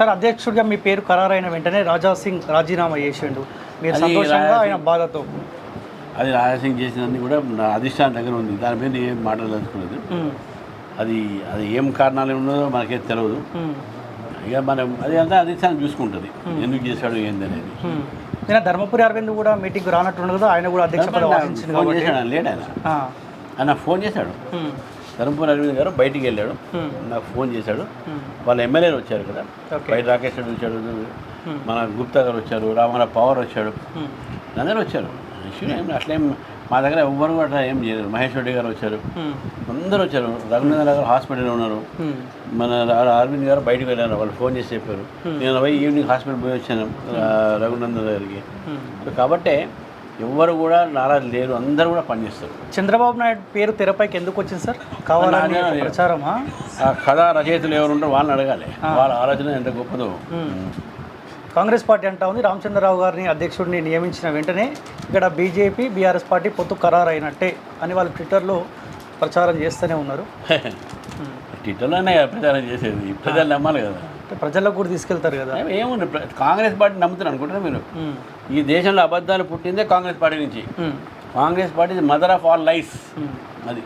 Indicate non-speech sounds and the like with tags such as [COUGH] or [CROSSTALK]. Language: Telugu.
సార్ అధ్యక్షుడిగా మీ పేరు ఖరారైన వెంటనే రాజా సింగ్ రాజీనామా చేసిండు. మీరు సంతోషంగా రాజా ఆయన బాధతో. అది రాజసింగ్ చేసినది కూడా నా అధిష్టానం దగ్గర ఉంది. దాని మీద ఏం మాట్లాడదలుచుకోలేదు. ఉమ్, అది అది ఏం కారణాలు ఉన్నదో మనకేం తెలియదు ఇక మనం అది అంతా అధిష్టానం చూసుకుంటుంది. ఎందుకు చేశాడు ఏంది అనేది. నిన్న ధర్మపురి అరవింద్ కూడా మీటింగ్ రానట్టుండదు కదా ఆయన కూడా అధ్యక్ష లేడు ఆయన? ఆయన ఫోన్ చేశాడు? ధర్మపురి అరవింద్ గారు బయటికి వెళ్ళాడు. నాకు ఫోన్ చేశాడు. వాళ్ళ ఎమ్మెల్యేలు వచ్చారు కదా. బయట రాకేష్ రెడ్డి వచ్చాడు. మన గుప్తా గారు వచ్చారు. రామారావు పవర్ వచ్చాడు. అందరూ వచ్చారు. ఇష్యూ ఏం అట్లేం మా దగ్గర ఎవ్వరు కూడా అట్లా ఏం చేయలేదు. మహేష్ రెడ్డి గారు వచ్చారు. అందరూ వచ్చారు. రఘునందన్ గారు హాస్పిటల్లో ఉన్నారు. మన అరవింద్ గారు బయటకు వెళ్ళారు. వాళ్ళు ఫోన్ చేసి చెప్పారు. నేను పోయి ఈవినింగ్ హాస్పిటల్ పోయి వచ్చాను రఘునందన్ గారికి. కాబట్టి ఎవ్వరు కూడా నారాజు లేరు అందరూ కూడా పనిచేస్తారు. చంద్రబాబు నాయుడు పేరు తెరపైకి ఎందుకు వచ్చింది సార్? కావాలని. ప్రచారమా? ఆ కథా రచయితలు ఎవరు ఉంటారో వాళ్ళని అడగాలి. వాళ్ళ ఆలోచన ఎంత గొప్పదో. కాంగ్రెస్ పార్టీ అంటా ఉంది రామచంద్రరావు గారిని అధ్యక్షుడిని నియమించిన వెంటనే ఇక్కడ బీజేపీ బీఆర్ఎస్ పార్టీ పొత్తు ఖరారు అయినట్టే అని వాళ్ళు ట్విట్టర్లో ప్రచారం చేస్తూనే ఉన్నారు. [LAUGHS] ట్విట్టర్లోనే ప్రచారం చేసేది. ప్రజలు నమ్మాలి కదా. ప్రజలకు కూడా తీసుకెళ్తారు కదా. ఏముంది? కాంగ్రెస్ పార్టీ నమ్ముతారు అనుకుంటారా మీరు? ఈ దేశంలో అబద్ధాలు పుట్టిందే కాంగ్రెస్ పార్టీ నుంచి. Congress party mother of all life అది.